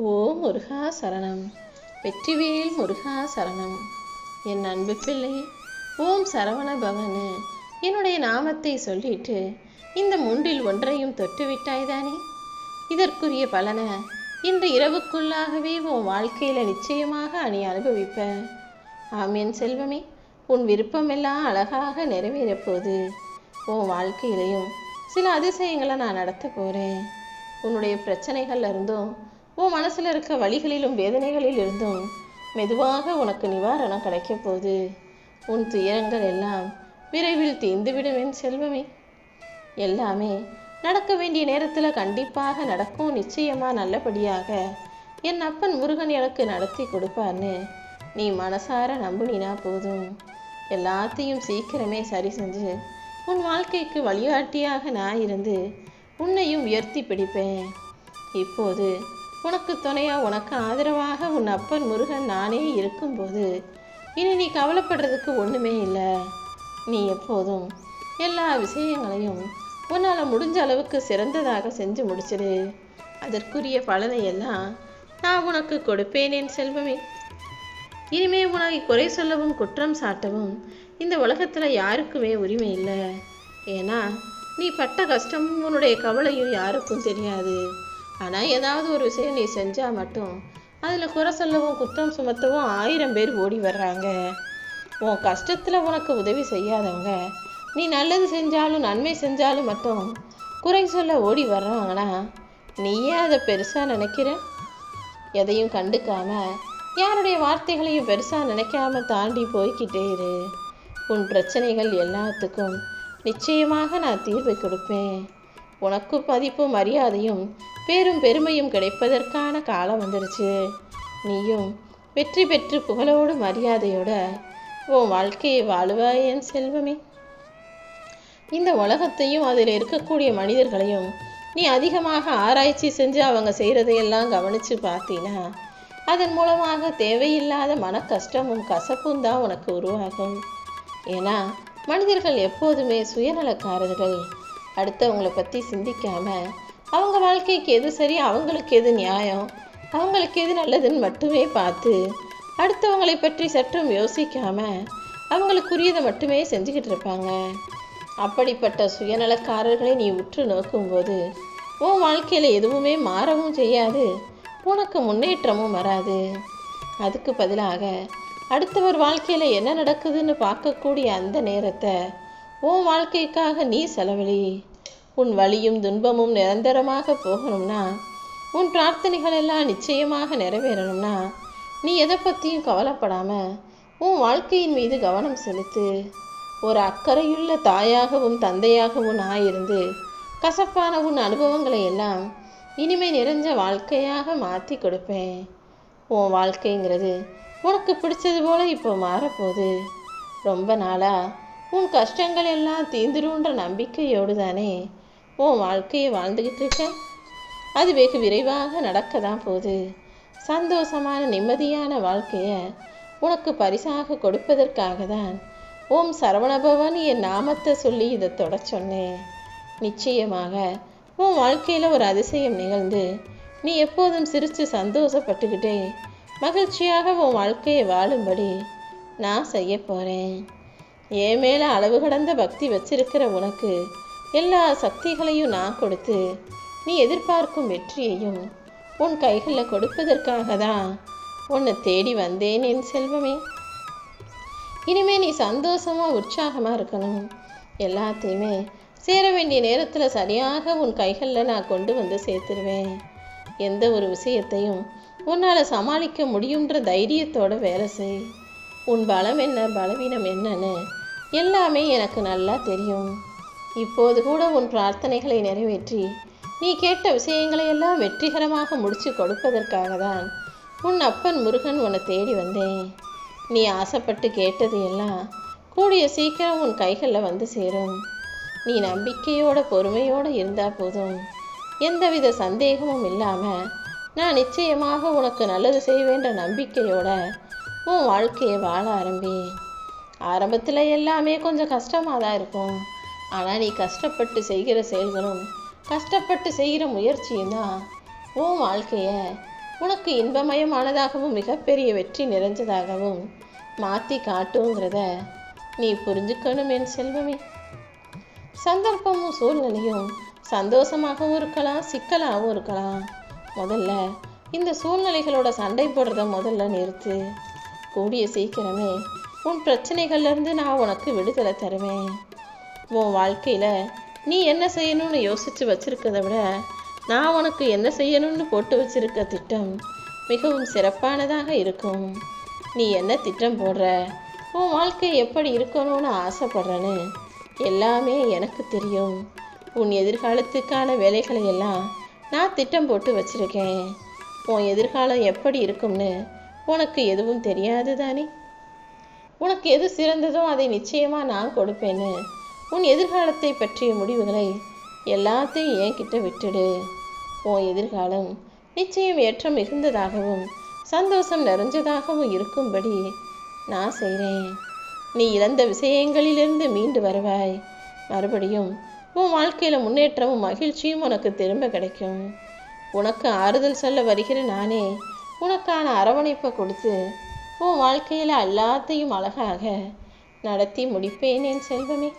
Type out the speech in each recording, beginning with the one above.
ஓ முருகா சரணம். வெற்றிவேல் முருகா சரணம். என் அன்பு பிள்ளை ஓம் சரவண பவனு. என்னுடைய நாமத்தை சொல்லிட்டு இந்த மூன்றில் ஒன்றையும் தொட்டு விட்டாய்தானே இதற்குரிய பலனை இன்று இரவுக்குள்ளாகவே உன் வாழ்க்கையில் நிச்சயமாக நீ அனுபவிப்ப. ஆம் செல்வமே உன் விருப்பமெல்லாம் அழகாக நிறைவேறப் போகுது உன் வாழ்க்கையிலையும் சில அதிசயங்களை நான் நடத்த போகிறேன் உன்னுடைய பிரச்சனைகள்ல இருந்தும் உன் மனசில் இருக்க வழிகளிலும் வேதனைகளில் இருந்தும் மெதுவாக உனக்கு நிவாரணம் கிடைக்க போகுது உன் துயரங்கள் எல்லாம் விரைவில் தீர்ந்துவிடும் என் செல்வமே. எல்லாமே நடக்க வேண்டிய நேரத்தில் கண்டிப்பாக நடக்கும். நிச்சயமாக நல்லபடியாக என் அப்பன் முருகன் எனக்கு நடத்தி கொடுப்பார்னு நீ மனசார நம்புனினா போதும். எல்லாத்தையும் சீக்கிரமே சரி செஞ்சு உன் வாழ்க்கைக்கு வழிகாட்டியாக நான் இருந்து உன்னையும் உயர்த்தி பிடிப்பேன். இப்போது உனக்கு துணையா உனக்கு ஆதரவாக உன் அப்பன் முருகன் நானே இருக்கும்போது இனி நீ கவலைப்படுறதுக்கு ஒன்றுமே இல்லை. நீ எப்போதும் எல்லா விஷயங்களையும் உன்னால் முடிஞ்ச அளவுக்கு சிறந்ததாக செஞ்சு முடிச்சிடு அதற்குரிய பலனை எல்லாம் நான் உனக்கு கொடுப்பேன் என் செல்வமே. இனிமே உனக்கு குறை சொல்லவும் குற்றம் சாட்டவும் இந்த உலகத்தில் யாருக்குமே உரிமை இல்லை. ஏன்னா நீ பட்ட கஷ்டமும் உன்னுடைய கவலையும் யாருக்கும் தெரியாது. ஆனால் ஏதாவது ஒரு விஷயம் நீ செஞ்சால் மட்டும் அதில் குறை சொல்லவும் குற்றம் சுமத்தவும் ஆயிரம் பேர் ஓடி வர்றாங்க. உன் கஷ்டத்தில் உனக்கு உதவி செய்யாதவங்க. நீ நல்லது செஞ்சாலும் நன்மை செஞ்சாலும் மட்டும் குறை சொல்ல ஓடி வர்றாங்கன்னா நீயே அதை பெருசாக நினைக்கிற? எதையும் கண்டுக்காம யாருடைய வார்த்தைகளையும் பெருசாக நினைக்காம தாண்டி போய்க்கிட்டே இரு. உன் பிரச்சனைகள் எல்லாத்துக்கும் நிச்சயமாக நான் தீர்வு கொடுப்பேன். உனக்கு மதிப்பு மரியாதையும் பேரும் பெருமையும் கிடைப்பதற்கான காலம் வந்துருச்சு. நீயும் வெற்றி பெற்று புகழோடு மரியாதையோட உன் வாழ்க்கையை வாழுவாய் என் செல்வமே. இந்த உலகத்தையும் அதில் இருக்கக்கூடிய மனிதர்களையும் நீ அதிகமாக ஆராய்ச்சி செஞ்சு அவங்க செய்கிறதையெல்லாம் கவனித்து பார்த்தீனா அதன் மூலமாக தேவையில்லாத மன கஷ்டமும் கசப்பும் தான் உனக்கு உருவாகும். ஏன்னா மனிதர்கள் எப்போதுமே சுயநலக்காரர்கள். அடுத்தவங்களை பற்றி சிந்திக்காம அவங்க வாழ்க்கைக்கு எது சரி அவங்களுக்கு எது நியாயம் அவங்களுக்கு எது நல்லதுன்னு மட்டுமே பார்த்து அடுத்தவங்களை பற்றி சற்றும் யோசிக்காமல் அவங்களுக்குரியதை மட்டுமே செஞ்சுக்கிட்டு இருப்பாங்க. அப்படிப்பட்ட சுயநலக்காரர்களை நீ உற்று நோக்கும்போது உன் வாழ்க்கையில் எதுவுமே மாறவும் செய்யாது. உனக்கு முன்னேற்றமும் வராது. அதுக்கு பதிலாக அடுத்தவர் வாழ்க்கையில் என்ன நடக்குதுன்னு பார்க்கக்கூடிய அந்த நேரத்தை உன் வாழ்க்கைக்காக நீ செலவழி உன் வலியும் துன்பமும் நிரந்தரமாக போகணும்னா உன் பிரார்த்தனைகள் எல்லாம் நிச்சயமாக நிறைவேறணும்னா நீ எதை பற்றியும் கவலைப்படாமல் உன் வாழ்க்கையின் மீது கவனம் செலுத்து. ஒரு அக்கறையுள்ள தாயாகவும் தந்தையாகவும் நான் இருந்து கசப்பான உன் அனுபவங்களை எல்லாம் இனிமை நிறைஞ்ச வாழ்க்கையாக மாற்றி கொடுப்பேன். உன் வாழ்க்கைங்கிறது உனக்கு பிடிச்சது போல இப்போ மாறப்போகுது. ரொம்ப நாளாக உன் கஷ்டங்கள் எல்லாம் தீந்துருன்ற நம்பிக்கையோடு தானே உன் வாழ்க்கையை வாழ்ந்துக்கிட்டு இருக்க அது வெகு விரைவாக நடக்க தான் போகுது. சந்தோஷமான நிம்மதியான வாழ்க்கையை உனக்கு பரிசாக கொடுப்பதற்காக தான் ஓம் சரவணபவன் என் நாமத்தை சொல்லி இதை தொட சொன்னேன். நிச்சயமாக உன் வாழ்க்கையில் ஒரு அதிசயம் நிகழ்ந்து நீ எப்போதும் சிரித்து சந்தோஷப்பட்டுக்கிட்டே மகிழ்ச்சியாக உன் வாழ்க்கையை வாழும்படி நான் செய்ய போகிறேன் என் மேலே அளவு கடந்த பக்தி வச்சிருக்கிற உனக்கு எல்லா சக்திகளையும் நான் கொடுத்து நீ எதிர்பார்க்கும் வெற்றியையும் உன் கைகளில் கொடுப்பதற்காக தான் உன்னை தேடி வந்தேன் என் செல்வமே. இனிமே நீ சந்தோஷமாக உற்சாகமாக இருக்கணும். எல்லாத்தையுமே சேர வேண்டிய நேரத்தில் சரியாக உன் கைகளில் நான் கொண்டு வந்து சேர்த்துருவேன். எந்த ஒரு விஷயத்தையும் உன்னால் சமாளிக்க முடியுன்ற தைரியத்தோட வேலை செய். உன் பலம் என்ன பலவீனம் என்னன்னு எல்லாமே எனக்கு நல்லா தெரியும். இப்போது கூட உன் பிரார்த்தனைகளை நிறைவேற்றி நீ கேட்ட விஷயங்களை எல்லாம் வெற்றிகரமாக முடித்து கொடுப்பதற்காக தான் உன் அப்பன் முருகன் உன்னை தேடி வந்தேன். நீ ஆசைப்பட்டு கேட்டது எல்லாம் கூடிய சீக்கிரம் உன் கைகளில் வந்து சேரும். நீ நம்பிக்கையோட பொறுமையோடு இருந்தால் போதும். எந்தவித சந்தேகமும் இல்லாமல் நான் நிச்சயமாக உனக்கு நல்லது செய்வேன்ற நம்பிக்கையோட உன் வாழ்க்கையை வாழ ஆரம்பி. ஆரம்பத்தில் எல்லாமே கொஞ்சம் கஷ்டமாக தான் இருக்கும். ஆனால் நீ கஷ்டப்பட்டு செய்கிற செயல்களும் கஷ்டப்பட்டு செய்கிற முயற்சியும் தான் உன் வாழ்க்கையை உனக்கு இன்பமயமானதாகவும் மிகப்பெரிய வெற்றி நிறைஞ்சதாகவும் மாற்றி காட்டுங்கிறத நீ புரிஞ்சுக்கணும் என் செல்வமே. சந்தர்ப்பமும் சூழ்நிலையும் சந்தோஷமாகவும் இருக்கலாம் சிக்கலாகவும் இருக்கலாம். முதல்ல இந்த சூழ்நிலைகளோட சண்டை போடுறத முதல்ல நிறுத்து. கூடிய சீக்கிரமே உன் பிரச்சனைகள்லேருந்து நான் உனக்கு விடுதலை தருவேன். உன் வாழ்க்கையில் நீ என்ன செய்யணும்னு யோசித்து வச்சுருக்கதை விட நான் உனக்கு என்ன செய்யணும்னு போட்டு வச்சுருக்க திட்டம் மிகவும் சிறப்பானதாக இருக்கும். நீ என்ன திட்டம் போடுற? உன் வாழ்க்கை எப்படி இருக்கணும்னு ஆசைப்படுறேன்னு எல்லாமே எனக்கு தெரியும். உன் எதிர்காலத்துக்கான வேலைகளை எல்லாம் நான் திட்டம் போட்டு வச்சுருக்கேன். உன் எதிர்காலம் எப்படி இருக்கும்னு உனக்கு எதுவும் தெரியாது தானே உனக்கு எது சிறந்ததோ அதை நிச்சயமாக நான் கொடுப்பேன்னு உன் எதிர்காலத்தை பற்றிய முடிவுகளை எல்லாத்தையும் என்கிட்ட விட்டுடு. உன் எதிர்காலம் நிச்சயம் ஏற்றம் மிகுந்ததாகவும் சந்தோஷம் நிறைஞ்சதாகவும் இருக்கும்படி நான் செய்கிறேன் நீ இழந்த விஷயங்களிலிருந்து மீண்டு வருவாய். மறுபடியும் உன் வாழ்க்கையில் முன்னேற்றமும் மகிழ்ச்சியும் உனக்கு திரும்ப கிடைக்கும். உனக்கு ஆறுதல் சொல்ல வருகிற நானே உனக்கான அரவணைப்பை கொடுத்து உன் வாழ்க்கையில் எல்லாத்தையும் அழகாக நடத்தி முடிப்பேன் என் செல்வமே.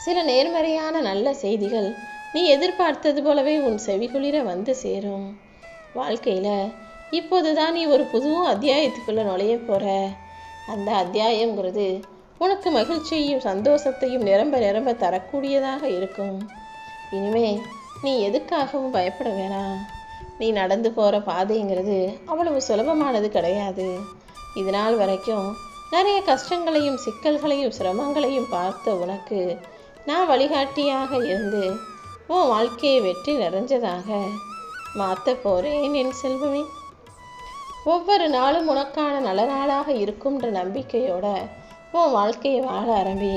சில நேர்மறையான நல்ல செய்திகள் நீ எதிர்பார்த்தது போலவே உன் செவிகுளிர வந்து சேரும். வாழ்க்கையில் இப்போதுதான் நீ ஒரு புது அத்தியாயத்துக்குள்ளே நுழைய போகிற அந்த அத்தியாயங்கிறது உனக்கு மகிழ்ச்சியையும் சந்தோஷத்தையும் நிரம்ப நிரம்ப தரக்கூடியதாக இருக்கும். இனிமே நீ எதுக்காகவும் பயப்பட வேணாம். நீ நடந்து போகிற பாதைங்கிறது அவ்வளவு சுலபமானது கிடையாது. இது நாள் வரைக்கும் நிறைய கஷ்டங்களையும் சிக்கல்களையும் சிரமங்களையும் பார்த்த உனக்கு நான் வழிகாட்டியாக இருந்து உன் வாழ்க்கையை வெற்றி நிறைஞ்சதாக மாற்ற போகிறேன் என் செல்வமே. ஒவ்வொரு நாளும் உனக்கான நல்ல நாளாக இருக்கும்ன்ற நம்பிக்கையோட உன் வாழ்க்கையை வாழ ஆரம்பி.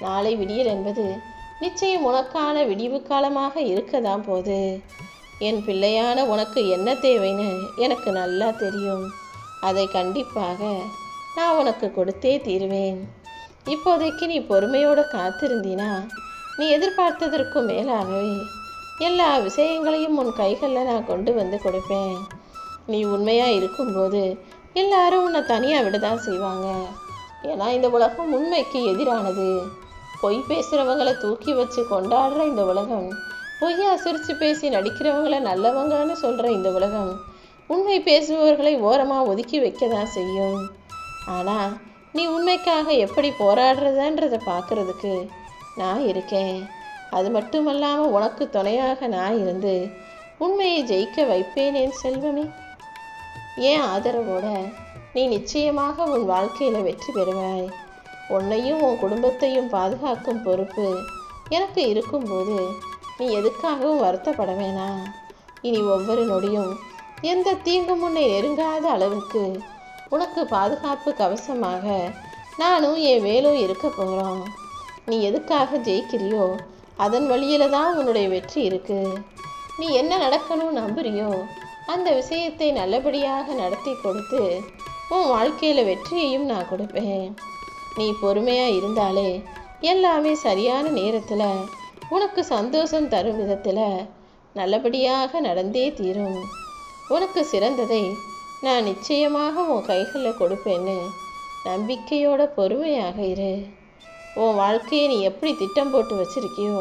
நாளை விடியல் என்பது நிச்சயம் உனக்கான விடிவு காலமாக இருக்க தான் என் பிள்ளையான உனக்கு என்ன தேவைன்னு எனக்கு நல்லா தெரியும். அதை கண்டிப்பாக நான் உனக்கு கொடுத்தே தீருவேன். இப்போதைக்கு நீ பொறுமையோடு காத்திருந்தினா நீ எதிர்பார்த்ததற்கும் மேலாகவே எல்லா விஷயங்களையும் உன் கைகளில் நான் கொண்டு வந்து கொடுப்பேன். நீ உண்மையாக இருக்கும்போது எல்லாரும் உன்னை தனியாக விட தான் செய்வாங்க. ஏன்னா இந்த உலகம் உண்மைக்கு எதிரானது. பொய் பேசுகிறவங்களை தூக்கி வச்சு கொண்டாடுற இந்த உலகம் பொய்யா சிரித்து பேசி நடிக்கிறவங்களை நல்லவங்கன்னு சொல்கிற இந்த உலகம் உண்மை பேசுபவர்களை ஓரமாக ஒதுக்கி வைக்க தான் செய்யும். ஆனால் நீ உண்மைக்காக எப்படி போராடுறதன்றதை பார்க்கறதுக்கு நான் இருக்கேன். அது மட்டுமல்லாமல் உனக்கு துணையாக நான் இருந்து உண்மையை ஜெயிக்க வைப்பேன் என் செல்வமே. ஏன் ஆதரவோட நீ நிச்சயமாக உன் வாழ்க்கையில் வெற்றி பெறுவாய். உன்னையும் உன் குடும்பத்தையும் பாதுகாக்கும் பொறுப்பு எனக்கு இருக்கும்போது நீ எதுக்காகவும் வருத்தப்பட வேணாம். இனி ஒவ்வொரு நொடியும் எந்த தீங்கும் உன்னை நெருங்காத அளவுக்கு உனக்கு பாதுகாப்பு கவசமாக நானும் என் வேலும் இருக்க போகிறோம். நீ எதுக்காக ஜெயிக்கிறியோ அதன் வழியில தான் உன்னுடைய வெற்றி இருக்கு. நீ என்ன நடக்கணும் நம்புறியோ அந்த விஷயத்தை நல்லபடியாக நடத்தி கொடுத்து உன் வாழ்க்கையில் வெற்றியையும் நான் கொடுப்பேன். நீ பொறுமையாக இருந்தாலே எல்லாமே சரியான நேரத்தில் உனக்கு சந்தோஷம் தரும் விதத்தில் நல்லபடியாக நடந்தே தீரும். உனக்கு சிறந்ததை நான் நிச்சயமாக உன் கைகளில் கொடுப்பேன்னு நம்பிக்கையோட பொறுமையாக இரு. உன் வாழ்க்கையை நீ எப்படி திட்டம் போட்டு வச்சிருக்கியோ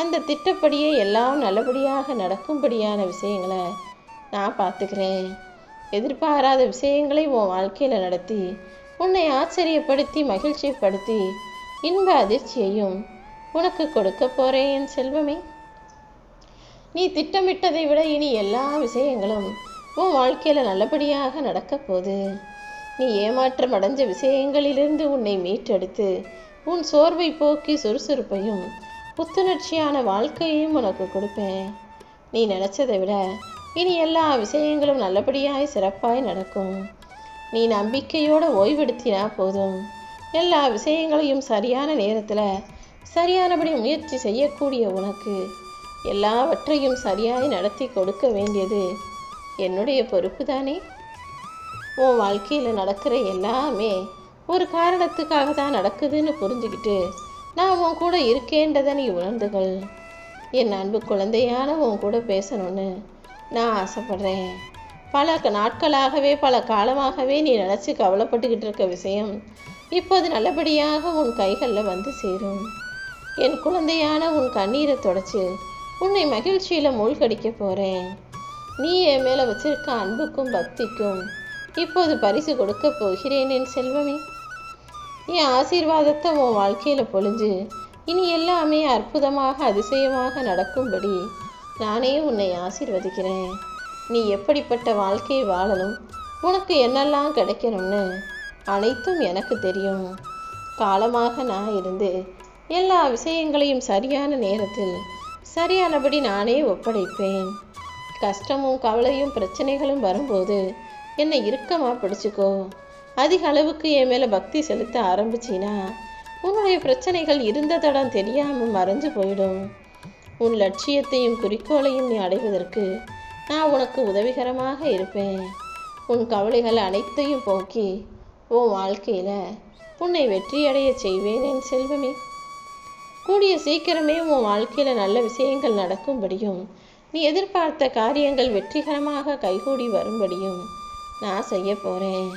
அந்த திட்டப்படியே எல்லாம் நல்லபடியாக நடக்கும்படியான விஷயங்களை நான் பார்த்துக்கிறேன். எதிர்பாராத விஷயங்களை உன் வாழ்க்கையில் நடத்தி உன்னை ஆச்சரியப்படுத்தி மகிழ்ச்சிப்படுத்தி இன்ப அதிர்ச்சியையும் உனக்கு கொடுக்க போறேன் என் செல்வமே. நீ திட்டமிட்டதை விட இனி எல்லா விஷயங்களும் உன் வாழ்க்கையில் நல்லபடியாக நடக்கப் போகுது. நீ ஏமாற்றம் அடைஞ்ச விஷயங்களிலிருந்து உன்னை மீட்டெடுத்து உன் சோர்வை போக்கி சுறுசுறுப்பையும் புத்துணர்ச்சியான வாழ்க்கையையும் உனக்கு கொடுப்பேன். நீ நினச்சதை விட இனி எல்லா விஷயங்களும் நல்லபடியாய் சிறப்பாய் நடக்கும். நீ நம்பிக்கையோட ஓய்வெடுத்தினா போதும். எல்லா விஷயங்களையும் சரியான நேரத்தில் சரியானபடி முயற்சி செய்யக்கூடிய உனக்கு எல்லாவற்றையும் சரியாய் நடத்தி கொடுக்க வேண்டியது என்னுடைய பொறுப்பு தானே உன் வாழ்க்கையில் நடக்கிற எல்லாமே ஒரு காரணத்துக்காக தான் நடக்குதுன்னு புரிஞ்சுக்கிட்டு நான் உன் கூட இருக்கேன்றதை நீ உணர்ந்துகள். என் அன்பு குழந்தையான உன் கூட பேசணும்னு நான் ஆசைப்படுறேன். பல நாட்களாகவே பல காலமாகவே நீ நினச்சி கவலைப்பட்டுக்கிட்டு இருக்க விஷயம் இப்போது நல்லபடியாக உன் கைகளில் வந்து சேரும். என் குழந்தையான உன் கண்ணீரை தொடச்சி உன்னை மகிழ்ச்சியில் மூழ்கடிக்க போகிறேன் நீ என் மேலே வச்சிருக்க அன்புக்கும் பக்திக்கும் இப்போது பரிசு கொடுக்க போகிறேன் என் செல்வமே. என் ஆசீர்வாதத்தை உன் வாழ்க்கையில் பொழிஞ்சு இனி எல்லாமே அற்புதமாக அதிசயமாக நடக்கும்படி நானே உன்னை ஆசீர்வதிக்கிறேன். நீ எப்படிப்பட்ட வாழ்க்கையை வாழணும் உனக்கு என்னெல்லாம் கிடைக்கணும்னு அனைத்தும் எனக்கு தெரியும். காலமாக நான் இருந்து எல்லா விஷயங்களையும் சரியான நேரத்தில் சரியானபடி நானே ஒப்படைப்பேன். கஷ்டமும் கவலையும் பிரச்சனைகளும் வரும்போது என்னை இறுக்கமாக பிடிச்சிக்கோ. அதிக அளவுக்கு என் மேலே பக்தி செலுத்த ஆரம்பிச்சின்னா உன்னுடைய பிரச்சனைகள் இருந்ததடம் தெரியாமல் மறைஞ்சு போயிடும். உன் லட்சியத்தையும் குறிக்கோளையும் நீ அடைவதற்கு நான் உனக்கு உதவிகரமாக இருப்பேன். உன் கவலைகள் அனைத்தையும் போக்கி உன் வாழ்க்கையில் உன்னை வெற்றியடைய செய்வேன் என் செல்வமே. கூடிய சீக்கிரமே உன் வாழ்க்கையில் நல்ல விஷயங்கள் நடக்கும்படியும் நீ எதிர்பார்த்த காரியங்கள் வெற்றிகரமாக கைகூடி வரும்படியும் நான் செய்ய போகிறேன்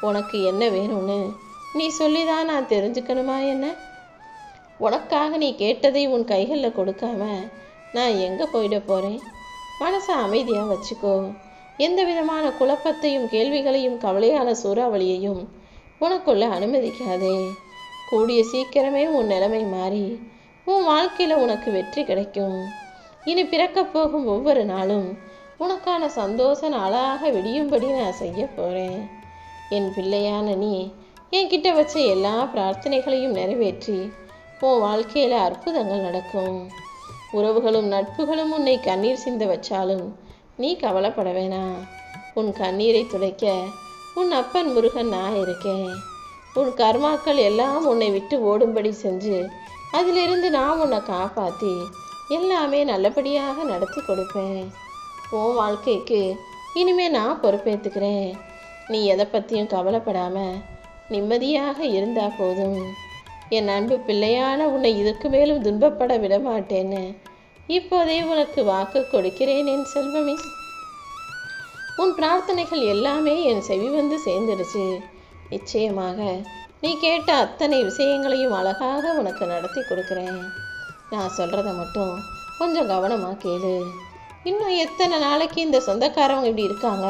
உனக்கு என்ன வேணும்னு நீ சொல்லி தான் நான் தெரிஞ்சுக்கணுமா என்ன? உனக்காக நீ கேட்டதை உன் கைகளில் கொடுக்காம நான் எங்கே போயிட போகிறேன் மனசை அமைதியாக வச்சுக்கோ. எந்த விதமான குழப்பத்தையும் கேள்விகளையும் கவலையான சூறாவளியையும் உனக்குள்ள அனுமதிக்காதே. கூடிய சீக்கிரமே உன் நிலைமை மாறி உன் வாழ்க்கையில் உனக்கு வெற்றி கிடைக்கும். இனி பிறக்க போகும் ஒவ்வொரு நாளும் உனக்கான சந்தோஷ நாளாக விடியும்படி நான் செய்ய போகிறேன் என் பிள்ளையான நீ என்கிட்ட வச்ச எல்லா பிரார்த்தனைகளையும் நிறைவேற்றி உன் வாழ்க்கையில் அற்புதங்கள் நடக்கும். உறவுகளும் நட்புகளும் உன்னை கண்ணீர் சிந்த வச்சாலும் நீ கவலைப்பட வேணாம். உன் கண்ணீரை துடைக்க உன் அப்பன் முருகன் நான் இருக்கேன். உன் கர்மாக்கள் எல்லாம் உன்னை விட்டு ஓடும்படி செஞ்சு அதிலிருந்து நான் உன்னை காப்பாற்றி எல்லாமே நல்லபடியாக நடத்தி கொடுப்பேன். உன் வாழ்க்கைக்கு இனிமே நான் பொறுப்பேற்றுக்கிறேன் நீ எதை பற்றியும் கவலைப்படாமல் நிம்மதியாக இருந்தால் போதும். என் அன்பு பிள்ளையான உன்னை இதற்கு மேலும் துன்பப்பட விட மாட்டேன்னு இப்போதே உனக்கு வாக்கு கொடுக்கிறேன் என் செல்வமே. உன் பிரார்த்தனைகள் எல்லாமே என் செவி வந்து சேர்ந்துடுச்சு. நிச்சயமாக. நீ கேட்ட அத்தனை விஷயங்களையும் அழகாக உனக்கு நடத்தி கொடுக்குறேன். நான் சொல்கிறத மட்டும் கொஞ்சம் கவனமாக கேளு. இன்னும் எத்தனை நாளைக்கு இந்த சொந்தக்காரவங்க இப்படி இருக்காங்க?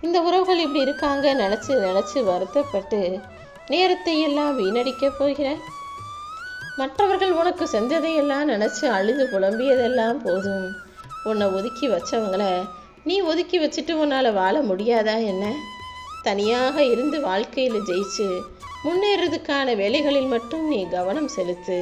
இந்த உறவுகள் இப்படி இருக்காங்க நினச்சி நினச்சி வருத்தப்பட்டு நேரத்தை எல்லாம் வீணடிக்க போகிறேன். மற்றவர்கள் உனக்கு செஞ்சதையெல்லாம் நினச்சி அழுது புலம்பியதெல்லாம் போதும். உன்னை ஒதுக்கி வச்சவங்கள நீ ஒதுக்கி வச்சுட்டு உன்னால் வாழ முடியாதா என்ன? தனியாக இருந்து வாழ்க்கையில் ஜெயிச்சு முன்னேறதுக்கான வேலைகளில் மட்டும் நீ கவனம் செலுத்து.